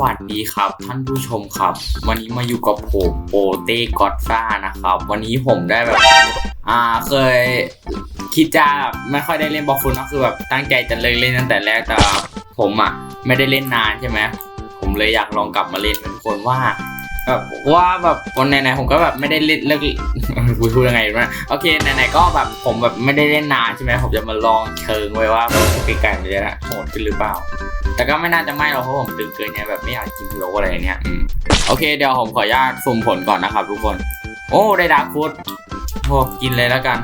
วัสดีครับ ท่านผู้ชมครับ วันนี้มาอยู่กับผมโปเต้กอดซ่านะครับ วันนี้ผมได้แบบ อ่าเคยคิดจะไม่ค่อยได้เล่นบอลฟุตนะคือแบบตั้งใจจะเลิกเล่นตั้งแต่แรกแต่ผมอะไม่ได้เล่นนานใช่ไหมผมเลยอยากลองกลับมาเล่นเป็นคนว่าแบบว่าแบบวันไหนๆผมก็แบบไม่ได้เล่นเลิกพูดพูดยังไงวะโอเคไหนๆก็แบบผมแบบไม่ได้เล่นนานใช่ไหมผมจะมาลองเชิงไว้ว่าแบบไก่มันจะโหดขึ้นหรือเปล่า แต่ก็ไม่น่าจะไม่หรอกเพราะผมตึงเกินไงแบบไม่อยากกินโลอะไรเนี่ยอืมโอเคเดี๋ยวผมขออนุญาตสุ่มผลก่อนนะครับทุกคน โอ้ได้ดาร์กฟูดโอ้กินเลยแล้วกัน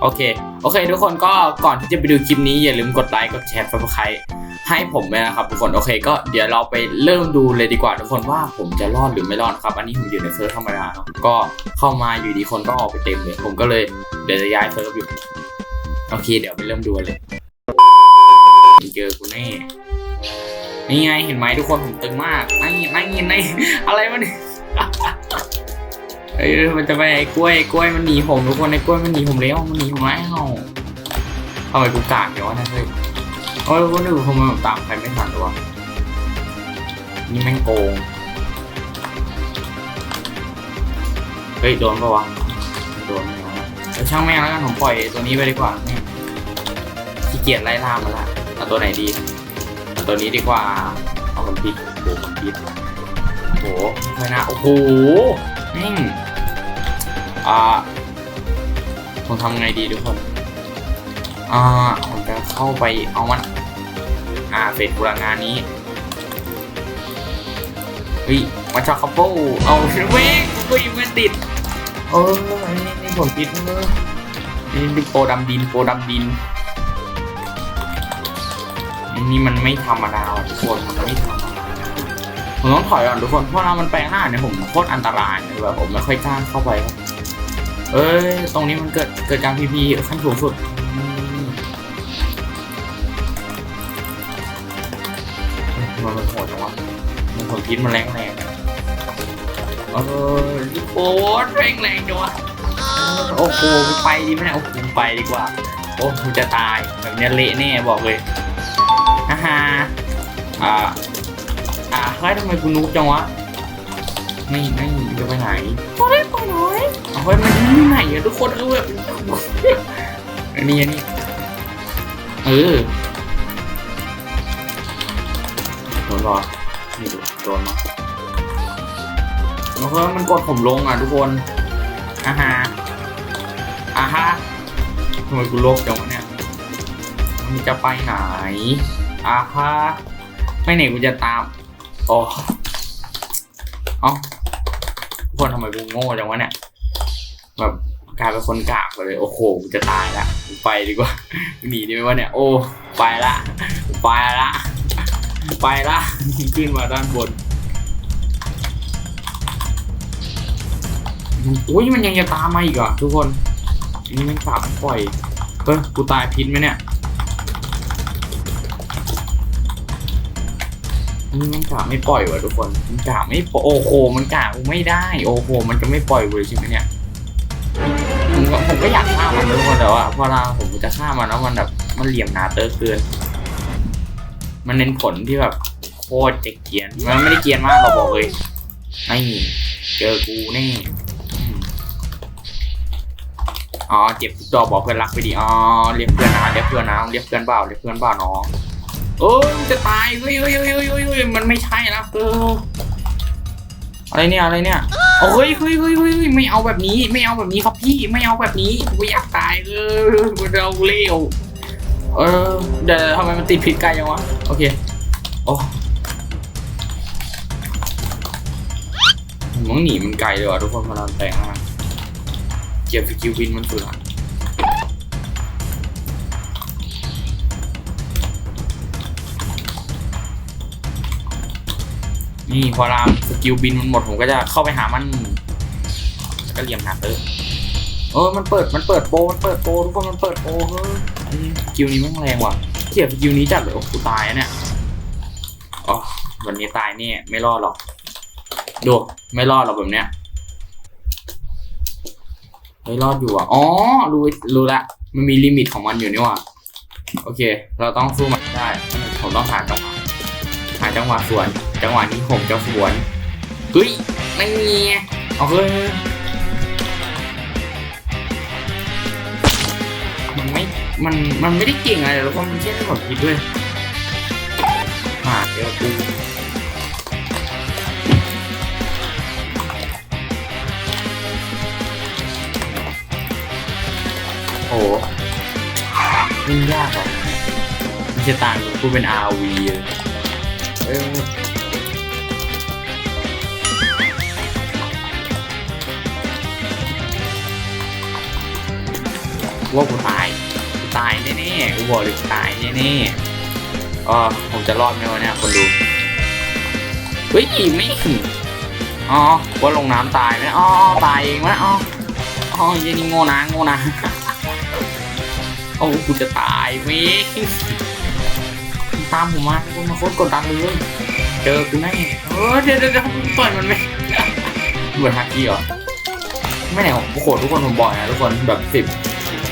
โอเค โอเค ทุกคนก็ก่อนที่จะไปดูคลิปนี้อย่าลืมกดไลค์ กดแชร์ซับสไครต์ให้ผมด้วยนะครับ ทุกคน โอเค ก็เดี๋ยวเราไปเริ่มดูเลยดีกว่าทุกคนว่าผมจะรอดหรือไม่รอดครับ อันนี้ผมอยู่ในเซิร์ฟธรรมดาเนาะ ก็เข้ามาอยู่ดีคนก็ออกไปเต็มเลย ผมก็เลยเดี๋ยวจะย้ายเซิร์ฟอยู่ โอเค เดี๋ยวไปเริ่มดูเลย เจอกูแน่นี่ไงเห็นไหมทุกคนผมตึงมากนั่งยินนั่ยินอะไรมันยเอ้ยมันจะไปไอ้กล้วยไอ้กล้วยมันหนีผมทุกคนไอ้กล้วยมันหนีผมแล้วมันหนีผมแล้วทำไมกูกากเดี๋ยววะเนะเฮ้ยโอ้ยคนอื่นผมตามใครไม่ทันตัวนี่แม่งโกงเฮ้ยโดนปะวะโดนไม่โดนแต่ช่างแม่งแล้วกันผมปล่อยตัวนี้ไปดีกว่าแม่งขี้เกียจไล่ล่ามาละ เอาตัวไหนดีเอาตัวนี้ดีกว่า เอาคนพิษโอ้โหคนพิษโอ้โหไม่น่าโอ้โหแม่งอ่าผมทำไงดีทุกคน อ่าผมจะเข้าไปเอามัน อ่าเฟสพลังงานนี้เฮ้ยมาจากคัพเปิลเอาเว้งกูยังไม่ติด เออนี่นี่ผลพิษเนอะนี่ดิโปรดำดินโปรดำดิน นี่มันไม่ธรรมดาว่ะทุกคนมันไม่ธรรมดาผมต้องถอยก่อนทุกคนเพราะเรามันแปลงหน้าเนี่ยผมโคตรอันตรายเลยแบบผมไม่ค่อยกล้าเข้าไปเอ้ยตรงนี้มันเกิดเกิดการพีพีขั้นสูงสุดมันมันโหดจังวะมันผลพิษมันแรงแรงเออดิโคตรแรงแรงจังวะโอ้โหไปดีไหมเนี่ยโอ้โหไปดีกว่าโอ้กูจะตายแบบนี้เละแน่บอกเลย อ่าฮะอ่า อ่าเฮ้ยทำไมกูนุกจังวะไม่ไม่จะไปไหนไปไปไหนเอาไปมันที่ไหนอะทุกคนเออแบบอันนี้อันนี้ เออโดนรอนี่ดูโดนมาแล้วก็มันกดผมลงอะทุกคนอ่าฮะอ่าฮะทำไมกูโลกจังวะเนี่ยมันจะไปไหน อ่าฮะไม่ไหนกูจะตามโอ้เอ้าทุกคนทำไมกูโง่จังวะเนี่ย แบบกลายเป็นคนกากไปเลย โอ้โหกูจะตายละกูไปดีกว่าหนีดีไหมวะเนี่ย โอ้ ไปละ ไปละ ไปละขึ้นมาด้านบนอุ้ยมันยังจะตามมาอีกเหรอะทุกคนอันนี่มันกลับปล่อย เฮ้ย กูตายพิษไหมเนี่ย นี่มันกะไม่ปล่อยวะทุกคนมันกะไม่ปล่อยโอ้โหมันกะไม่ได้โอ้โหมันจะไม่ปล่อยเลยใช่ไหมเนี่ยผมก็ผมก็อยากฆ่ามันทุกคนแต่ว่าพอเราผมจะฆ่ามันแล้วมันแบบมันเหลี่ยมนาเตอร์เกินมันเน้นผลที่แบบโคตรจะเกียนมันไม่ได้เกียนมากเราบอกเลยไม่เจอกูแน่อ๋อเจ็บทุกดอกบอกเพื่อนรักไปดีอ๋อเรียกเพื่อนนะเรียกเพื่อนนะเรียกเพื่อนเปล่าเรียกเพื่อนเปล่าน้อง เอ้จะตายเฮ้ยเฮ้ยเฮ้ยเฮ้ยเฮ้ยมันไม่ใช่แล้วเอออะไรเนี่ยอะไรเนี่ยโอ้ยเฮ้ยเฮ้ยเฮ้ยเฮ้ยไม่เอาแบบนี้ ไม่เอาแบบนี้ครับพี่ไม่เอาแบบนี้กูอยากตายเออเราเร็วเออเดี๋ยวทำไมมันติดพิษไกลยังวะโอเคโอ้ผมต้องหนีมันไกลเลยว่ะทุกคนพลังแต่งมากเก็บสกิลวินมันสุดอะ นี่พอรามสกิลบินมันหมดผมก็จะเข้าไปหามันก็เหลี่ยมหนาเตอร์เออมันเปิดมันเปิดโปมันเปิดโปทุกคนมันเปิดโปเฮ้ยอืมสกิลนี้ม่งแรงว่ะเทียบสกิลนี้จัดเลยโอ้กูตายอะเนี่ยอ๋อวันนี้ตายเนี่ยไม่รอดหรอกดูไม่รอดหรอกแบบเนี้ยไม่รอดอยู่อะอ๋อรู้รู้ละมันมีลิมิตของมันอยู่นี่ว่ะโอเค เราต้องสู้มันได้ผมต้องหาจังหวะาจังหวะสวน จังหวะนี้ผมจะสวนเฮ้ยไม่มีเอาเลยมันไม่ มัน มันไม่ได้เก่งอะไรหรอกเพราะมันแค่ได้ผลผิดด้วยมาเดี๋ยวกูโอ้ยิ่งยากหรอไม่ใช่ต่างกับกูเป็น RV เลย เออว่ากูตายกูตายแน่ๆกูบอกเลยตายแน่ๆอ๋อผมจะรอดไหมวะเนี่ยคนดู เฮ้ยไม่ถึงอ๋อว่าลงน้ำตายไหมอ๋อตายเองวะอ๋ออ๋อยันนี่โง่นะโง่นะโอ้กูจะตายเว้ย ตามผมมาคุณมาโคตรกดดันเลยเจอกูแน่เออเดี๋ยวเดี๋ยวเดี๋ยวต่อยมันไหมเหมือนฮักกี้เหรอไม่ไหนผมโอ้โหทุกคนผมบอกนะทุกคนแบบสิบ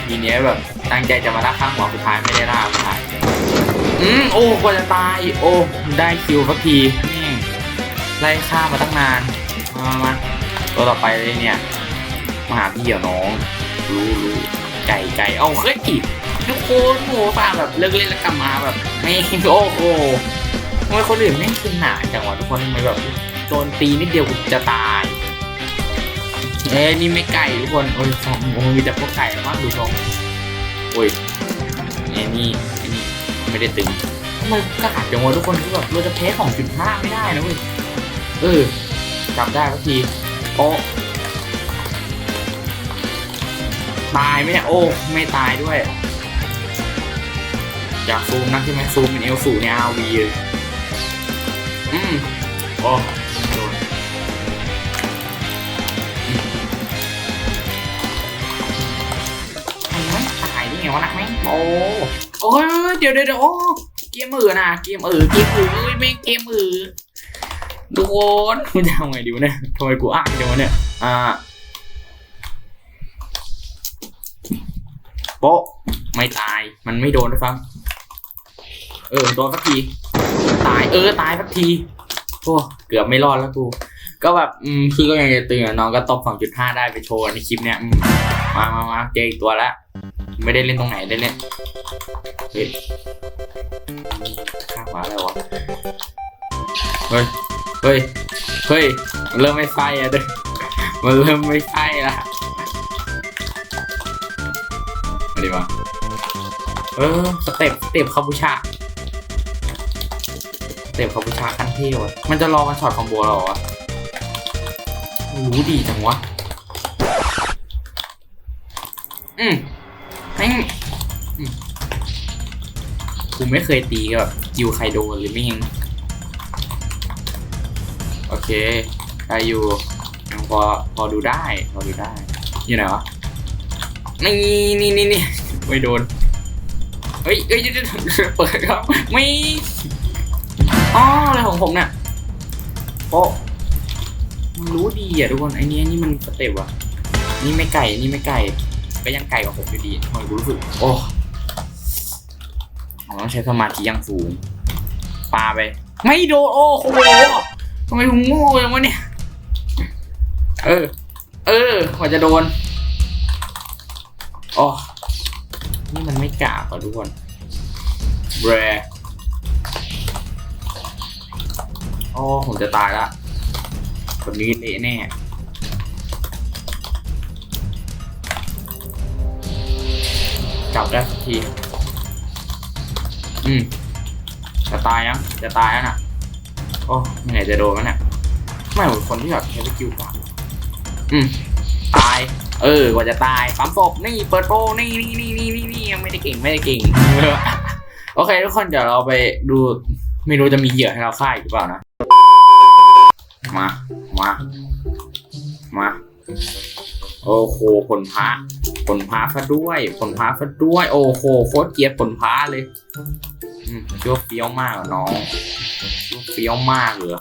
ทีเนี้ยแบบตั้งใจจะมาล่าข้างหัวสุดท้ายไม่ได้ล่าสุดท้ายอืมโอ้กว่าจะตายโอ้ได้คิวสักทีนี่ไล่ฆ่ามาตั้งนานมามามาตัวต่อไปเลยเนี่ยมาหาพี่เหรอน้อง รู้รู้ไก่ไก่เอาเฮ้ย ทุกคนโหป่าแบบเลิกเล่นแล้วกลับมาแบบไม่โอ้โหทำไมคนอื่นไม่ขึ้นหนาจังวะทุกคนทำไมแบบโดนตีนิดเดียวกูจะตายเอ้นี่ไม่ไก่ทุกคนโอ้ยฟองโอ้ยมีแต่พวกไก่มากดูทรงโอ้ยไอ้นี่ไอ้นี่ไม่ได้ตึงทำไมกาดจังวะทุกคนคือแบบเราจะแพ้ของจุดห้าไม่ได้นะเว้ยเออจับได้สักทีโอ้ตายไหมเนี่ยโอ้ไม่ตายด้วย อยากซูมนักใช่ไหมซูมเป็นเอลสูในอาวีเลยอืมโอ้โดนมันไม่ตายได้ไงวะนะแม่งโอ้โอ้ยเดี๋ยวเดี๋ยวเดี๋ยวโอ้เกมอื่นนะเกมอื่นเกมอื่นเอ้ยแม่งเกมอื่นทุกคนกูจะทำไงดีวะเนี่ยทำไมกูอ้างจังวะเนี่ยอ่าโป๊ะไม่ตายมันไม่โดนด้วยซ้ำ เออโดนสักทีตายเออตายสักทีโอ้เกือบไม่รอดแล้วกูก็แบบอืมพี่ก็ยังจะตื่นน้องก็ตบสองจุดห้าได้ไปโชว์ในคลิปเนี้ยมามามาเจออีกตัวแล้วไม่ได้เล่นตรงไหนได้เล่นเฮ้ยข้างขวาอะไรวะเฮ้ยเฮ้ยเฮ้ยมันเริ่มไม่ไฟอะเด้อมันเริ่มไม่ไฟละมาดีมาเออสเต็ปสเต็ปคาบูชา เต็ปคาบูชาขั้นเทวะมันจะรอมันช็อตคอมโบเราหรอวะรู้ดีจังวะ อืมแม่งอืมกูไม่เคยตีกับแบบยูไคโดหรือไม่ยังโอเคได้อยู่ยังพอพอดูได้ พอดูได้ อยู่ไหนวะ นี่นี่นี่นี่ไม่โดน เฮ้ยเอ้ยเดี๋ยวเดี๋ยวเปิดครับไม่ อ๋ออะไรของผมเนี่ยโอ้มันรู้ดีอะทุกคนไอ้นี่นี่มันสเต็ปอะ นี่ไม่ไก่นี่ไม่ไก่ก็ยังไกลกว่าผมอยู่ดีทำไมกูรู้สึกโอ้ผมต้องใช้สมาธิอยังสูงปาไป ไม่โดนโอ้โหทำไมกูโง่อย่างวะเนี่ย เออ เออกว่าจะโดนโอ้นี่มันไม่กล้าป่ะทุกคนแบร โอ้ผมจะตายละคนนี้เละแน่จับได้สักที อืม จะตายยังจะตายแล้วนะโอ้ไม่ไหนจะโดนมันเนี่ยไม่เหมือนคนที่แบบใช้สกิลกว่าอืม ตาย เออกว่าจะตายปั๊มศพนี่ เปิดโปรนี่นี่นี่นี่นี่นี่ยังไม่ได้เก่งไม่ได้เก่ง โอเค ทุกคนเดี๋ยวเราไปดู ไม่รู้จะมีเหยื่อให้เราฆ่าอีกหรือเปล่านะ มา มา มา โอ้โหผลพระผลพาซะด้วย ผลพาซะด้วย โอ้โหโคตรเกลียดผลพาเลยอืมคิดว่าเฟี้ยวมากเหรอน้องคิดว่าเฟี้ยวมากเหรอ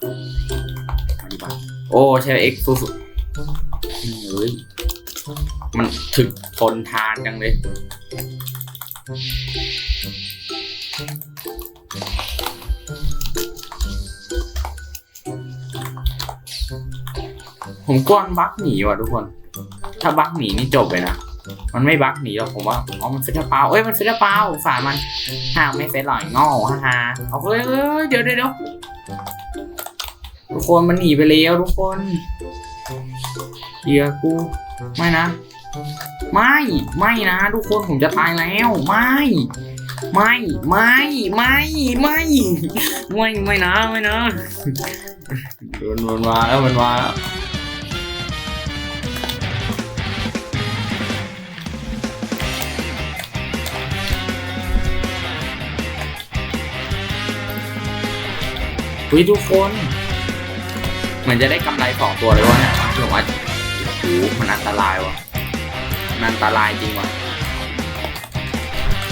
ดีกว่าโอ้ใช่เอ็กซ์สุดเฮ้ยมันถึกทนทานจังเลย ผมกวนบักหนีว่ะทุกคน ถ้าบักหนีนี่จบเลยนะ มันไม่บักหนีหรอกผมว่า อ๋อ มันเฟสเปล่าเอ้ย มันเฟสเปล่าฝ่ามันห่าไม่เฟสหรอยง่อฮ่าฮ่าเอาเฮ้ยเดี๋ยวเดี๋ยวเดี๋ยวทุกคนมันหนีไปแล้วทุกคนเดี๋ยวกู ไม่นะ ไม่ ไม่นะ ทุกคนผมจะตายแล้ว ไม่ ไม่ ไม่ ไม่ ไม่ ไม่ ไม่นะ ไม่นะมันมันมาแล้วมันมาแล้ว เฮ้ยทุกคนเหมือนจะได้กำไรสองตัวเลยวะเนี่ยผมว่าโอ้โหมันอันตรายวะมันอันตรายจริงวะ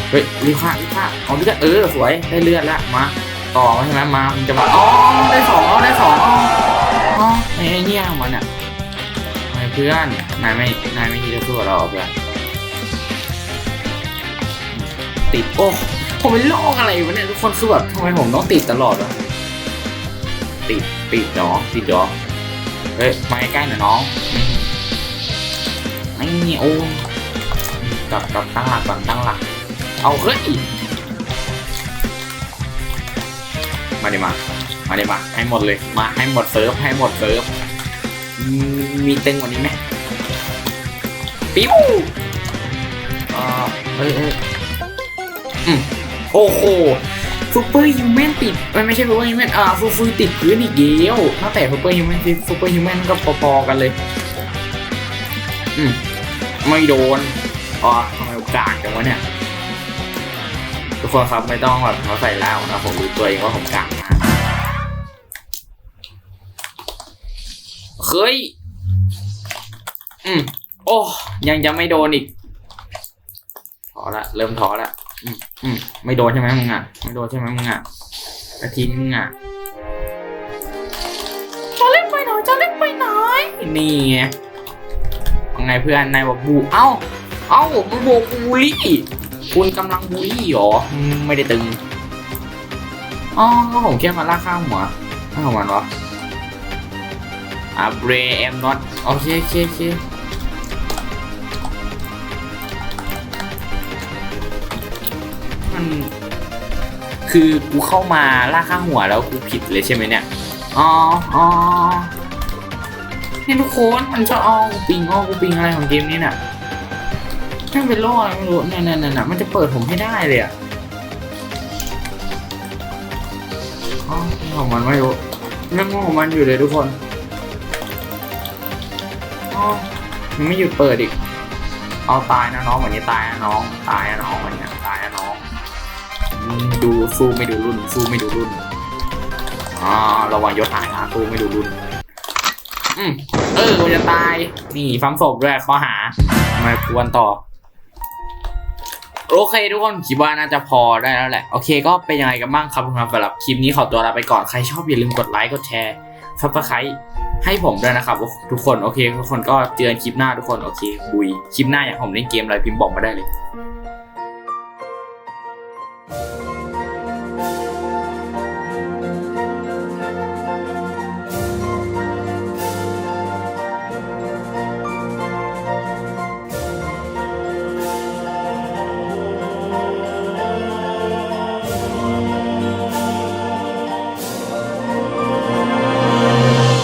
เฮ้ยรีบฆ่ารีบฆ่าเอาพี่ก็เออสวยได้เลือดละมาต่อใช่ไหมมามันจะมาอ๋อได้สองอ๋อได้สองอ๋ออ๋อไอ้เงี้ยมันอะไอ้เพื่อนนายไม่นายไม่คิดจะสู้กับเราเหรอเพื่อนติดโอ้ผมเป็นโรคอะไรวะเนี่ยทุกคนคือแบบทำไมผมต้องติดตลอดวะ ติดติดดอกติดดอกเฮ้ยมาใกล้ๆหน่อยน้องไอ้เนี่ยโอ้กลับกลับตั้งหลักก่อนตั้งหลัก เอาเฮ้ยมาดิมามาดิมาให้หมดเลยมาให้หมดเซิร์ฟให้หมดเซิร์ฟอืมมีเต็งกว่านี้ไหมปิ้วอ่อเอ้ยเอ้ยอืมโอ้โห ซูเปอร์ฮิวแมนติดเอ้ยไม่ใช่ซูเปอร์ฮิวแมนอ่าฟูฟูติดพื้นอีกเดียวตั้งแต่ซูเปอร์ฮิวแมนซูเปอร์ฮิวแมนก็พอๆกันเลย อืมไม่โดนอ๋อทำไมโอกาสจังวะเนี่ยทุกคนครับไม่ต้องแบบเขาใส่แล้วนะผมรู้ตัวเองว่าผมกลางมากเฮ้ยอืมโอ้ยังจะไม่โดนอีกถอละเริ่มถอละอืม อืมไม่โดนใช่ไหมมึงอะไม่โดนใช่ไหมมึงอะอาทีนี้มึงอะจะเล่นไปหน่อยจะเล่นไปหน่อยนี่ไงว่าไงเพื่อนนายบอกบูเอ้าเอ้ามันโบกบูลลี่คุณกำลังบูลลี่เหรออืมไม่ได้ตึงอ๋อก็ผมแค่มาล่าข้างหัวข้างของมันวะอ่าเบรเอ็มน็อตโอเคโอเคโอเค มัน คือกูเข้ามาล่าข้างหัวแล้วกูผิดเลยใช่ไหมเนี่ย อ๋ออ๋อนี่ทุกคนมันชอบเอากูปิงอ้อกูปิงอะไรของเกมนี้น่ะแม่งเป็นโรคอะไรไม่รู้เนี่ยเนี่ยเนี่ยมันจะเปิดผมให้ได้เลยอะอ๋อของมันไม่รู้เรื่องของมันอยู่เลยทุกคนอ๋อมันไม่หยุดเปิดอีกเอาตายนะน้องวันนี้ตายนะน้อง ตายนะน้องวันนี้ ดูสู้ไม่ดูรุ่น สู้ไม่ดูรุ่นอ๋อระวังยศหายนะสู้ไม่ดูรุ่น อืมเออมันจะตาย นี่ฟังศพด้วยข้อหามาควนต่อโอเคทุกคนคิดว่าน่าจะพอได้แล้วแหละ โอเคก็เป็นยังไงกันบ้างครับทุกคนสำหรับคลิปนี้ขอตัวลาไปก่อนใครชอบอย่าลืมกดไลค์กดแชร์ซับสไครต์ให้ผมด้วยนะครับ ทุกคนโอเค ทุกคนก็เจอกันคลิปหน้าทุกคนโอเคบุยคลิปหน้าอยากให้ผมเล่นเกมอะไรพิมพ์บอกมาได้เลย